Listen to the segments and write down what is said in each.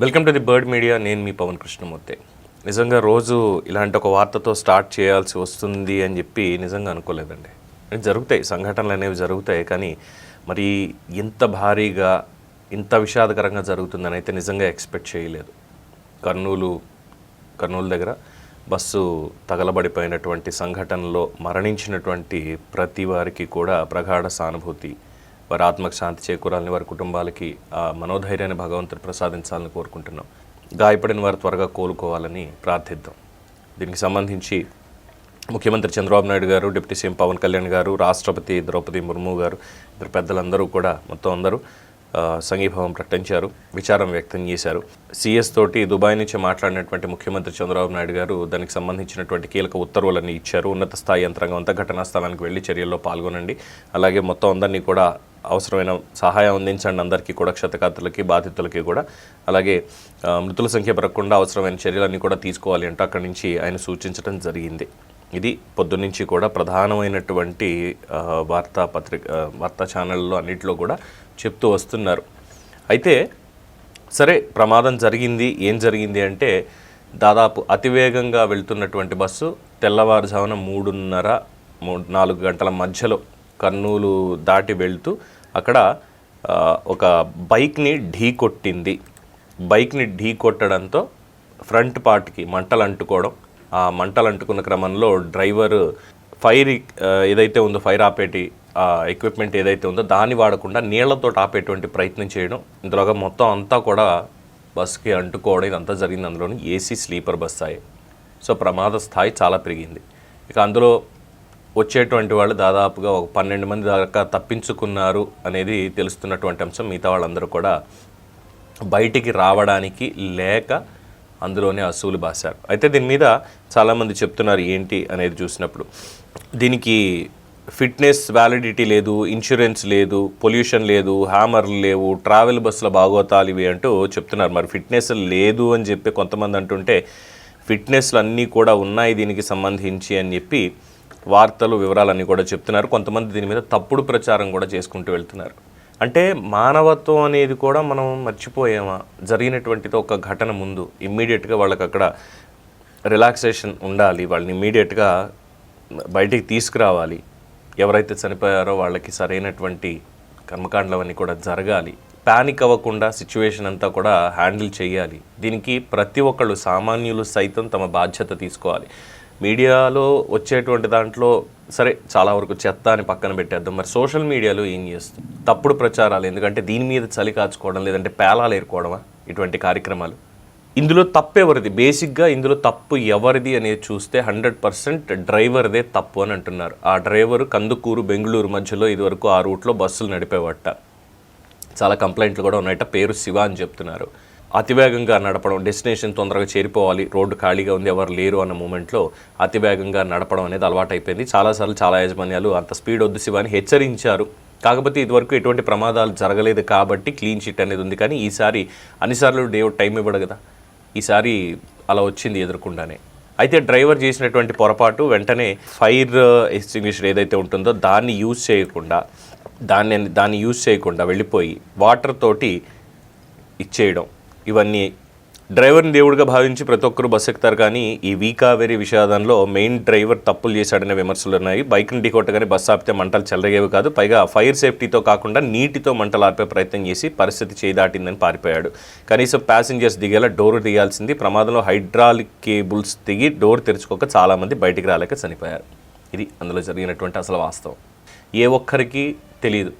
Welcome to the bird media. నేను మీ పవన్ కృష్ణమూర్తి. నిజంగా రోజు ఇలాంటి ఒక వార్తతో స్టార్ట్ చేయాల్సి వస్తుంది అని చెప్పి నిజంగా అనుకోలేదండి. జరుగుతాయి సంఘటనలు అనేవి జరుగుతాయి కానీ మరి ఇంత భారీగా ఇంత విషాదకరంగా జరుగుతుందని అయితే నిజంగా ఎక్స్పెక్ట్ చేయలేదు. కర్నూలు కర్నూలు దగ్గర బస్సు తగలబడిపోయినటువంటి సంఘటనలో మరణించినటువంటి ప్రతి వారికి కూడా ప్రగాఢ సానుభూతి వారి ఆత్మకు శాంతి చేకూరాలని వారి కుటుంబాలకి ఆ మనోధైర్యాన్ని భగవంతుడు ప్రసాదించాలని కోరుకుంటున్నాం. గాయపడిన వారు త్వరగా కోలుకోవాలని ప్రార్థిద్దాం. దీనికి సంబంధించి ముఖ్యమంత్రి చంద్రబాబు నాయుడు గారు డిప్యూటీ సీఎం పవన్ కళ్యాణ్ గారు రాష్ట్రపతి ద్రౌపది ముర్ము గారు ఇద్దరు పెద్దలందరూ కూడా మొత్తం అందరూ సంఘీభావం ప్రకటించారు విచారం వ్యక్తం చేశారు. సిఎస్ తోటి దుబాయ్ నుంచి మాట్లాడినటువంటి ముఖ్యమంత్రి చంద్రబాబు నాయుడు గారు దానికి సంబంధించినటువంటి కీలక ఉత్తర్వులన్నీ ఇచ్చారు. ఉన్నత స్థాయి యంత్రాంగం అంతా ఘటనా స్థలానికి వెళ్ళి చర్యల్లో పాల్గొనండి. అలాగే మొత్తం అందరినీ కూడా అవసరమైన సహాయం అందించండి. అందరికీ కూడా క్షతగాత్రులకి బాధితులకి కూడా. అలాగే మృతుల సంఖ్య పెరగకుండా అవసరమైన చర్యలన్నీ కూడా తీసుకోవాలి అంటూ అక్కడి నుంచి ఆయన సూచించడం జరిగింది. ఇది పొద్దున్నుంచి కూడా ప్రధానమైనటువంటి వార్తా పత్రిక వార్తా ఛానళ్ళలో అన్నింటిలో కూడా చెప్తూ వస్తున్నారు. అయితే సరే ప్రమాదం జరిగింది. ఏం జరిగింది అంటే దాదాపు అతివేగంగా వెళ్తున్నటువంటి బస్సు తెల్లవారుజామున మూడున్నర మూడు నాలుగు గంటల మధ్యలో కర్నూలు దాటి వెళ్తూ అక్కడ ఒక బైక్ని ఢీ కొట్టింది. బైక్ని ఢీ కొట్టడంతో ఫ్రంట్ పార్ట్కి మంటలు అంటుకోవడం ఆ మంటలు అంటుకున్న క్రమంలో డ్రైవర్ ఫైర్ ఏదైతే ఉందో ఫైర్ ఆపేటి ఎక్విప్మెంట్ ఏదైతే ఉందో దాన్ని వాడకుండా నీళ్ళతో ఆపేటువంటి ప్రయత్నం చేయడం. ఇందులోగా మొత్తం అంతా కూడా బస్కి అంటుకోవడం ఇదంతా జరిగింది అందులోని ఏసీ స్లీపర్ బస్ స్థాయి. సో ప్రమాద స్థాయి చాలా పెరిగింది. ఇక అందులో వచ్చేటువంటి వాళ్ళు దాదాపుగా ఒక పన్నెండు మంది దాకా తప్పించుకున్నారు అనేది తెలుస్తున్నటువంటి అంశం. మిగతా వాళ్ళందరూ కూడా బయటికి రావడానికి లేక అందులోనే అసూలు బాశారు. అయితే దీని మీద చాలామంది చెప్తున్నారు ఏంటి అనేది చూసినప్పుడు. దీనికి ఫిట్నెస్ వ్యాలిడిటీ లేదు ఇన్సూరెన్స్ లేదు పొల్యూషన్ లేదు హ్యామర్లు లేవు ట్రావెల్ బస్సుల బాగోతాలు ఇవి అంటూ చెప్తున్నారు. మరి ఫిట్నెస్ లేదు అని చెప్పి కొంతమంది అంటుంటే ఫిట్నెస్లు అన్నీ కూడా ఉన్నాయి దీనికి సంబంధించి అని చెప్పి వార్తలు వివరాలన్నీ కూడా చెప్తున్నారు. కొంతమంది దీని మీద తప్పుడు ప్రచారం కూడా చేసుకుంటూ వెళ్తున్నారు. అంటే మానవత్వం అనేది కూడా మనం మర్చిపోయామా? జరిగినటువంటిది ఒక ఘటన ముందు ఇమ్మీడియట్గా వాళ్ళకి అక్కడ రిలాక్సేషన్ ఉండాలి. వాళ్ళని ఇమ్మీడియట్గా బయటికి తీసుకురావాలి. ఎవరైతే చనిపోయారో వాళ్ళకి సరైనటువంటి కర్మకాండలవన్నీ కూడా జరగాలి. ప్యానిక్ అవ్వకుండా సిచ్యువేషన్ అంతా కూడా హ్యాండిల్ చేయాలి. దీనికి ప్రతి ఒక్కళ్ళు సామాన్యులు సైతం తమ బాధ్యత తీసుకోవాలి. మీడియాలో వచ్చేటువంటి దాంట్లో సరే చాలా వరకు చెత్త అని పక్కన పెట్టేద్దాం. మరి సోషల్ మీడియాలో ఏం చేస్తుంది తప్పుడు ప్రచారాలు ఎందుకంటే దీని మీద చలి కాచుకోవడం లేదంటే పేలాలు ఏరుకోవడమా? ఇటువంటి కార్యక్రమాలు? ఇందులో తప్పు ఎవరిది? బేసిక్గా ఇందులో తప్పు ఎవరిది అనేది చూస్తే హండ్రెడ్ పర్సెంట్ డ్రైవర్దే తప్పు అని అంటున్నారు. ఆ డ్రైవరు కందుకూరు బెంగళూరు మధ్యలో ఇదివరకు ఆ రూట్లో బస్సులు నడిపేవట. చాలా కంప్లైంట్లు కూడా ఉన్నాయట. పేరు శివ అని చెప్తున్నారు. అతివేగంగా నడపడం డెస్టినేషన్ తొందరగా చేరిపోవాలి రోడ్డు ఖాళీగా ఉంది ఎవరు లేరు అన్న మూమెంట్లో అతివేగంగా నడపడం అనేది అలవాటైపోయింది. చాలాసార్లు చాలా యాజమాన్యాలు అంత స్పీడ్ వద్దు శివ అని హెచ్చరించారు. కాకపోతే ఇదివరకు ఎటువంటి ప్రమాదాలు జరగలేదు కాబట్టి క్లీన్ చిట్ అనేది ఉంది. కానీ ఈసారి అన్నిసార్లు దేవుడు టైం ఇవ్వడు కదా. ఈసారి అలా వచ్చింది ఎదుర్కొండానే. అయితే డ్రైవర్ చేసినటువంటి పొరపాటు వెంటనే ఫైర్ ఎక్స్టింగ్విషర్ ఏదైతే ఉంటుందో దాన్ని యూజ్ చేయకుండా దాన్ని దాన్ని యూజ్ చేయకుండా వెళ్ళిపోయి వాటర్ తోటి ఇచ్చేయడం. ఇవన్నీ డ్రైవర్ని దేవుడిగా భావించి ప్రతి ఒక్కరు బస్సు ఎక్కుతారు కానీ ఈ వీకావేరి విషాదంలో మెయిన్ డ్రైవర్ తప్పులు చేశాడనే విమర్శలు ఉన్నాయి. బైక్ని ఢీకొట్టగానే బస్సు ఆపితే మంటలు చెలరేగేవి కాదు. పైగా ఫైర్ సేఫ్టీతో కాకుండా నీటితో మంటలు ఆర్పే ప్రయత్నం చేసి పరిస్థితి చేదాటిందని పారిపోయాడు. కనీసం ప్యాసింజర్స్ దిగేలా డోర్ తీయాల్సింది. ప్రమాదంలో హైడ్రాలిక్ కేబుల్స్ దిగి డోర్ తెరుచుకోక చాలామంది బయటికి రాలేక చనిపోయారు. ఇది అందులో జరిగినటువంటి అసలు వాస్తవం. ఏ ఒక్కరికి తెలియదు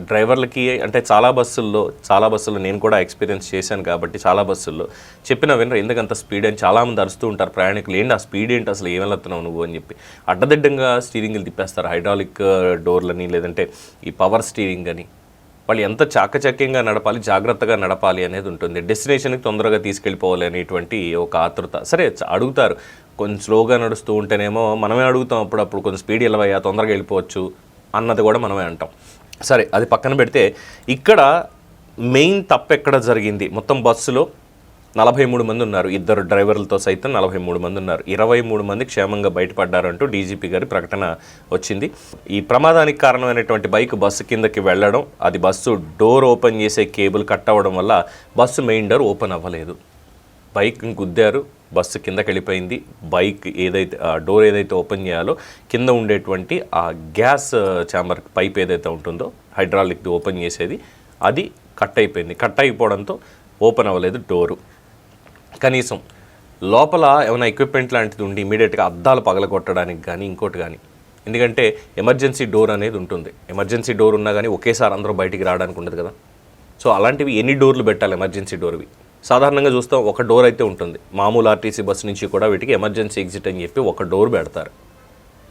డ్రైవర్లకి అంటే చాలా బస్సుల్లో చాలా బస్సుల్లో నేను కూడా ఎక్స్పీరియన్స్ చేశాను కాబట్టి చాలా బస్సుల్లో. చెప్పిన వినరు ఎందుకంత స్పీడ్ అని చాలామంది అరుస్తూ ఉంటారు ప్రయాణికులు ఏంటి ఆ స్పీడ్ ఏంటి? అసలు ఏం వెళ్తున్నావు నువ్వు? అని చెప్పి. అడ్డదిడ్డంగా స్టీరింగ్లు తిప్పేస్తారు హైడ్రాలిక్ డోర్లని లేదంటే ఈ పవర్ స్టీరింగ్ అని. వాళ్ళు ఎంత చాకచక్యంగా నడపాలి జాగ్రత్తగా నడపాలి అనేది ఉంటుంది. డెస్టినేషన్కి తొందరగా తీసుకెళ్ళిపోవాలి అనేటువంటి ఒక ఆతృత. సరే అడుగుతారు. కొంచెం స్లోగా నడుస్తూ ఉంటేనేమో మనమే అడుగుతాం అప్పుడప్పుడు కొంచెం స్పీడ్ వెళ్ళవయ్యా తొందరగా వెళ్ళిపోవచ్చు అన్నది కూడా మనమే అంటాం. సరే అది పక్కన పెడితే ఇక్కడ మెయిన్ తప్పు ఎక్కడ జరిగింది? మొత్తం బస్సులో నలభై మూడు మంది ఉన్నారు. ఇద్దరు డ్రైవర్లతో సైతం నలభై మూడు మంది ఉన్నారు. ఇరవై మూడు మంది క్షేమంగా బయటపడ్డారంటూ డీజీపీ గారి ప్రకటన వచ్చింది. ఈ ప్రమాదానికి కారణమైనటువంటి బైక్ బస్సు కిందకి వెళ్ళడం అది బస్సు డోర్ ఓపెన్ చేసే కేబుల్ కట్ అవ్వడం వల్ల బస్సు మెయిన్ డోర్ ఓపెన్ అవ్వలేదు. బైక్ గుద్దారు. బస్సు కిందకి వెళ్ళిపోయింది. బైక్ ఏదైతే ఆ డోర్ ఏదైతే ఓపెన్ చేయాలో కింద ఉండేటువంటి ఆ గ్యాస్ ఛాంబర్ పైప్ ఏదైతే ఉంటుందో హైడ్రాలిక్ది ఓపెన్ చేసేది. అది కట్ అయిపోయింది. కట్ అయిపోవడంతో ఓపెన్ అవ్వలేదు డోరు. కనీసం లోపల ఏమైనా ఎక్విప్మెంట్ లాంటిది ఉండి ఇమీడియట్గా అద్దాలు పగలగొట్టడానికి కానీ ఇంకోటి కానీ ఎందుకంటే ఎమర్జెన్సీ డోర్ అనేది ఉంటుంది. ఎమర్జెన్సీ డోర్ ఉన్నా కానీ ఒకేసారి అందరూ బయటికి రావడానికి ఉండదు కదా. సో అలాంటివి ఎన్ని డోర్లు పెట్టాలి ఎమర్జెన్సీ డోర్వి? సాధారణంగా చూస్తాం ఒక డోర్ అయితే ఉంటుంది. మామూలు ఆర్టీసీ బస్సు నుంచి కూడా వీటికి ఎమర్జెన్సీ ఎగ్జిట్ అని చెప్పి ఒక డోర్ పెడతారు.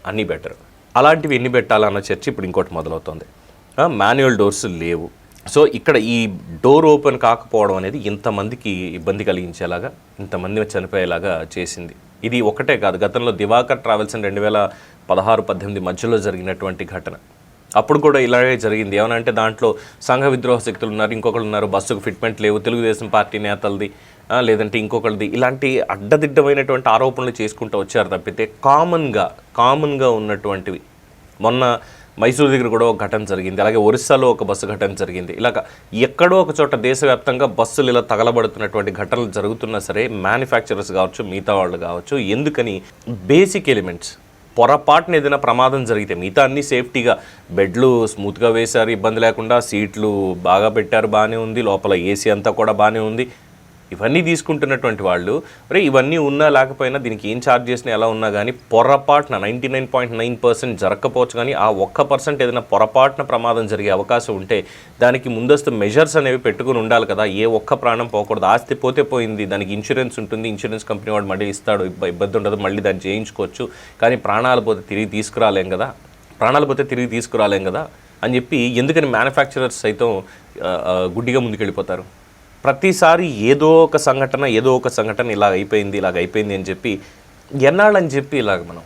అన్నీ బెటర్. అలాంటివి ఎన్ని పెట్టాలన్న చర్చ ఇప్పుడు ఇంకోటి మొదలవుతుంది. మాన్యువల్ డోర్స్ లేవు. సో ఇక్కడ ఈ డోర్ ఓపెన్ కాకపోవడం అనేది ఇంతమందికి ఇబ్బంది కలిగించేలాగా ఇంతమంది చనిపోయేలాగా చేసింది. ఇది ఒకటే కాదు గతంలో దివాకర్ ట్రావెల్స్ అని రెండు వేల పదహారు పద్దెనిమిది మధ్యలో జరిగినటువంటి ఘటన. అప్పుడు కూడా ఇలాగే జరిగింది. ఏమనంటే దాంట్లో సంఘ విద్రోహ శక్తులు ఉన్నారు ఇంకొకరు ఉన్నారు బస్సుకు ఫిట్మెంట్ లేవు తెలుగుదేశం పార్టీ నేతలది లేదంటే ఇంకొకరిది ఇలాంటి అడ్డదిడ్డమైనటువంటి ఆరోపణలు చేసుకుంటూ వచ్చారు తప్పితే కామన్గా కామన్గా ఉన్నటువంటివి. మొన్న మైసూరు దగ్గర కూడా ఒక ఘటన జరిగింది. అలాగే ఒరిస్సాలో ఒక బస్సు ఘటన జరిగింది. ఇలాగ ఎక్కడో ఒక చోట దేశవ్యాప్తంగా బస్సులు ఇలా తగలబడుతున్నటువంటి ఘటనలు జరుగుతున్నా సరే మ్యానుఫ్యాక్చరర్స్ కావచ్చు మిగతా వాళ్ళు కావచ్చు ఎందుకని బేసిక్ ఎలిమెంట్స్ పొరపాటున ఏదైనా ప్రమాదం జరిగితే మిగతా అన్ని సేఫ్టీగా బెడ్లు స్మూత్గా వేశారు ఇబ్బంది లేకుండా సీట్లు బాగా పెట్టారు బాగానే ఉంది. లోపల ఏసీ అంతా కూడా బాగానే ఉంది. ఇవన్నీ తీసుకుంటున్నటువంటి వాళ్ళు రే ఇవన్నీ ఉన్నా లేకపోయినా దీనికి ఏం ఛార్జ్ చేసినా ఎలా ఉన్నా కానీ పొరపాటున ninety nine point nine percent జరగకపోవచ్చు కానీ ఆ ఒక్క పర్సెంట్ ఏదైనా పొరపాటున ప్రమాదం జరిగే అవకాశం ఉంటే దానికి ముందస్తు మెజర్స్ అనేవి పెట్టుకుని ఉండాలి కదా. ఏ ఒక్క ప్రాణం పోకూడదు. ఆస్తి పోతే పోయింది దానికి ఇన్సూరెన్స్ ఉంటుంది ఇన్సూరెన్స్ కంపెనీ వాడు మళ్ళీ ఇస్తాడు ఇబ్బంది ఉండదు మళ్ళీ దాన్ని చేయించుకోవచ్చు. కానీ ప్రాణాలు పోతే తిరిగి తీసుకురాలేం కదా. ప్రాణాలు పోతే తిరిగి తీసుకురాలేం కదా అని చెప్పి ఎందుకని మ్యానుఫ్యాక్చరర్స్ సైతం గుడ్డిగా ముందుకెళ్ళిపోతారు? ప్రతిసారి ఏదో ఒక సంఘటన ఏదో ఒక సంఘటన ఇలాగ అయిపోయింది ఇలాగ అయిపోయింది అని చెప్పి ఎన్నాళ్ళని చెప్పి ఇలాగ మనం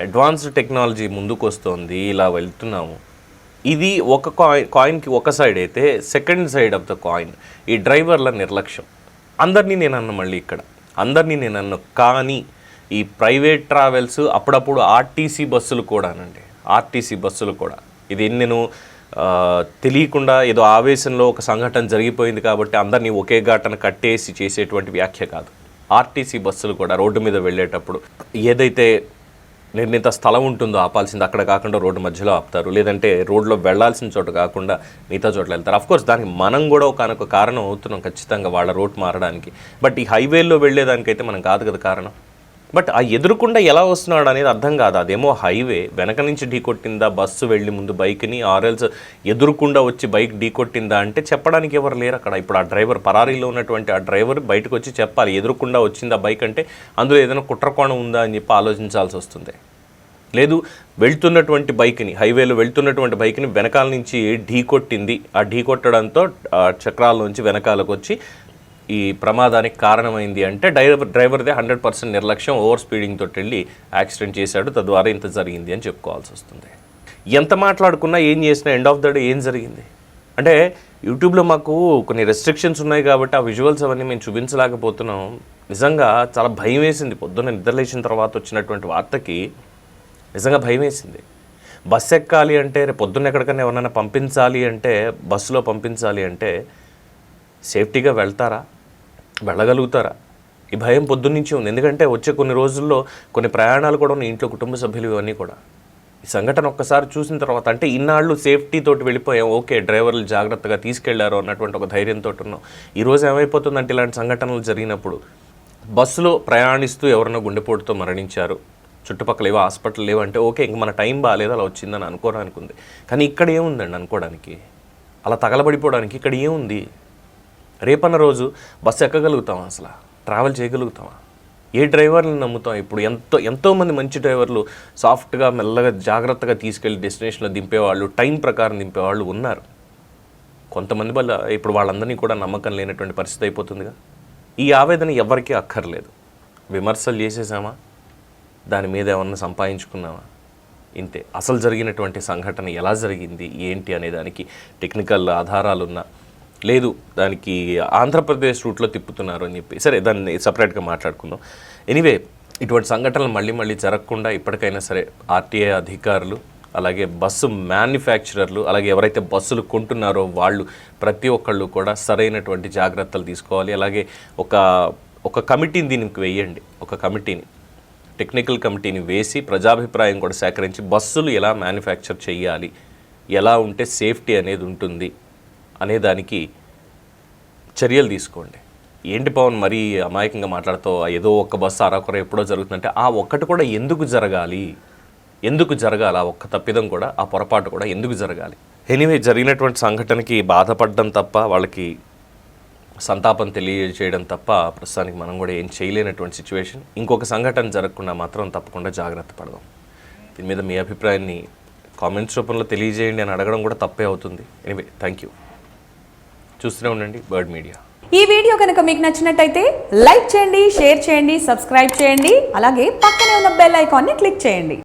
అడ్వాన్స్డ్ టెక్నాలజీ ముందుకు వస్తుంది ఇలా వెళ్తున్నాము. ఇది ఒక కాయిన్ కాయిన్కి ఒక సైడ్ అయితే second side of the coin ఈ డ్రైవర్ల నిర్లక్ష్యం. అందరినీ నేను అన్న మళ్ళీ ఇక్కడ. అందరినీ నేను అన్న కానీ ఈ ప్రైవేట్ ట్రావెల్స్ అప్పుడప్పుడు ఆర్టీసీ బస్సులు కూడానండి. ఆర్టీసీ బస్సులు కూడా. ఇది నేను తెలియకుండా ఏదో ఆవేశంలో ఒక సంఘటన జరిగిపోయింది కాబట్టి అందరినీ ఒకే ఘటన కట్టేసి చేసేటువంటి వ్యాఖ్య కాదు. ఆర్టీసీ బస్సులు కూడా రోడ్డు మీద వెళ్ళేటప్పుడు ఏదైతే నిర్ణీత స్థలం ఉంటుందో ఆపాల్సింది అక్కడ కాకుండా రోడ్డు మధ్యలో ఆపుతారు. లేదంటే రోడ్లో వెళ్ళాల్సిన చోట కాకుండా మిగతా చోట్ల వెళ్తారు. అఫ్ కోర్స్ దానికి మనం కూడా ఒక కారణం అవుతున్నాం ఖచ్చితంగా వాళ్ళ రోడ్ మారడానికి. బట్ ఈ హైవేలో వెళ్ళేదానికైతే మనం కాదు కదా కారణం. బట్ ఆ ఎదురుకుండా ఎలా వస్తున్నాడు అనేది అర్థం కాదు. అదేమో హైవే వెనక నుంచి ఢీకొట్టిందా బస్సు వెళ్ళి ముందు బైక్ని ఆర్ఎల్స్ ఎదురుకుండా వచ్చి బైక్ ఢీకొట్టిందా అంటే చెప్పడానికి ఎవరు లేరు అక్కడ. ఇప్పుడు ఆ డ్రైవర్ పరారీలో ఉన్నటువంటి ఆ డ్రైవర్ బయటకు వచ్చి చెప్పాలి ఎదురుకుండా వచ్చిందా బైక్ అంటే అందులో ఏదైనా కుట్రకోణం ఉందా అని చెప్పి ఆలోచించాల్సి వస్తుంది. లేదు వెళ్తున్నటువంటి బైక్ని హైవేలో వెళ్తున్నటువంటి బైక్ని వెనకాల నుంచి ఢీ కొట్టింది. ఆ ఢీ కొట్టడంతో ఆ నుంచి వెనకాలకు వచ్చి ఈ ప్రమాదానికి కారణమైంది అంటే డ్రైవర్ డ్రైవర్దే హండ్రెడ్ పర్సెంట్ నిర్లక్ష్యం ఓవర్ స్పీడింగ్ తోటి వెళ్ళి యాక్సిడెంట్ చేశాడు. తద్వారా ఇంత జరిగింది అని చెప్పుకోవాల్సి వస్తుంది ఎంత మాట్లాడుకున్నా ఏం చేసినా ఎండ్ ఆఫ్ ద డే ఏం జరిగింది? అంటే యూట్యూబ్లో మాకు కొన్ని రెస్ట్రిక్షన్స్ ఉన్నాయి కాబట్టి ఆ విజువల్స్ అవన్నీ మేము చూపించలేకపోతున్నాం. నిజంగా చాలా భయం వేసింది. పొద్దున్న నిద్రలేసిన తర్వాత వచ్చినటువంటి వార్తకి నిజంగా భయం వేసింది. బస్సు ఎక్కాలి అంటే రేపు పొద్దున్న ఎక్కడికైనా ఎవరైనా పంపించాలి అంటే బస్సులో పంపించాలి అంటే సేఫ్టీగా వెళ్తారా? వెళ్ళగలుగుతారా? ఈ భయం పొద్దున్నుంచి ఉంది. ఎందుకంటే వచ్చే కొన్ని రోజుల్లో కొన్ని ప్రయాణాలు కూడా ఉన్నాయి ఇంట్లో కుటుంబ సభ్యులు ఇవన్నీ కూడా. ఈ సంఘటన ఒక్కసారి చూసిన తర్వాత అంటే ఇన్నాళ్ళు సేఫ్టీ తోటి వెళ్ళిపోయాం. ఓకే డ్రైవర్లు జాగ్రత్తగా తీసుకెళ్ళారు అన్నటువంటి ఒక ధైర్యంతో ఉన్నాం. ఈరోజు ఏమైపోతుందంటే ఇలాంటి సంఘటనలు జరిగినప్పుడు బస్సులో ప్రయాణిస్తూ ఎవరైనా గుండెపోటుతో మరణించారు. చుట్టుపక్కల ఏవో హాస్పిటల్ లేవంటే ఓకే ఇంక మన టైం బాగాలేదు అలా వచ్చిందని అనుకోవడానికి ఉంది. కానీ ఇక్కడ ఏముందండి అనుకోవడానికి? అలా తగలబడిపోవడానికి ఇక్కడ ఏముంది? రేపన్న రోజు బస్సు ఎక్కగలుగుతామా అసలు? ట్రావెల్ చేయగలుగుతామా ఏ డ్రైవర్ని నమ్ముతాం ఇప్పుడు? ఎంతో ఎంతోమంది మంచి డ్రైవర్లు సాఫ్ట్గా మెల్లగా జాగ్రత్తగా తీసుకెళ్ళి డెస్టినేషన్లో దింపేవాళ్ళు టైం ప్రకారం దింపేవాళ్ళు ఉన్నారు. కొంతమంది వల్ల ఇప్పుడు వాళ్ళందరినీ కూడా నమ్మకం లేనటువంటి పరిస్థితి అయిపోతుందిగా. ఈ ఆవేదన ఎవరికీ అక్కర్లేదు. విమర్శలు చేసేసామా? దాని మీద ఏమన్నా సంపాదించుకున్నామా? ఇంతే. అసలు జరిగినటువంటి సంఘటన ఎలా జరిగింది? ఏంటి అనే దానికి టెక్నికల్ ఆధారాలున్నా లేదు దానికి ఆంధ్రప్రదేశ్ రూట్లో తిప్పుతున్నారు అని చెప్పి. సరే దాన్ని సపరేట్గా మాట్లాడుకుందాం. ఎనీవే ఇటువంటి సంఘటనలు మళ్ళీ మళ్ళీ జరగకుండా ఇప్పటికైనా సరే ఆర్టీఏ అధికారులు అలాగే బస్సు మ్యానుఫ్యాక్చరర్లు అలాగే ఎవరైతే బస్సులు కొంటున్నారో వాళ్ళు ప్రతి ఒక్కళ్ళు కూడా సరైనటువంటి జాగ్రత్తలు తీసుకోవాలి. అలాగే ఒక ఒక కమిటీని దీనికి వేయండి. ఒక కమిటీని టెక్నికల్ కమిటీని వేసి ప్రజాభిప్రాయం కూడా సేకరించి బస్సులు ఎలా మ్యానుఫ్యాక్చర్ చేయాలి ఎలా ఉంటే సేఫ్టీ అనేది ఉంటుంది అనే దానికి చర్యలు తీసుకోండి. ఏంటి పవన్ మరీ అమాయకంగా మాట్లాడుతూ ఏదో ఒక్క బస్సు అరాకొర ఎప్పుడో జరుగుతుందంటే ఆ ఒక్కటి కూడా ఎందుకు జరగాలి? ఎందుకు జరగాలి? ఆ ఒక్క తప్పిదం కూడా ఆ పొరపాటు కూడా ఎందుకు జరగాలి? ఎనీవే జరిగినటువంటి సంఘటనకి బాధపడడం తప్ప వాళ్ళకి సంతాపం తెలియజేయడం తప్ప ప్రస్తుతానికి మనం కూడా ఏం చేయలేనటువంటి సిచ్యువేషన్ ఇంకొక సంఘటన జరగకుండా మాత్రం తప్పకుండా జాగ్రత్త పడదాం. దీని మీద మీ అభిప్రాయాన్ని కామెంట్స్ రూపంలో తెలియజేయండి అని అడగడం కూడా తప్పే అవుతుంది. ఎనివే థ్యాంక్ యూ చూస్తూనే ఉండండి బర్డ్ మీడియా ఈ వీడియో కనుక మీకు నచ్చినట్టయితే లైక్ చేయండి షేర్ చేయండి సబ్స్క్రైబ్ చేయండి అలాగే పక్కనే ఉన్న బెల్ ఐకాన్ని క్లిక్ చేయండి.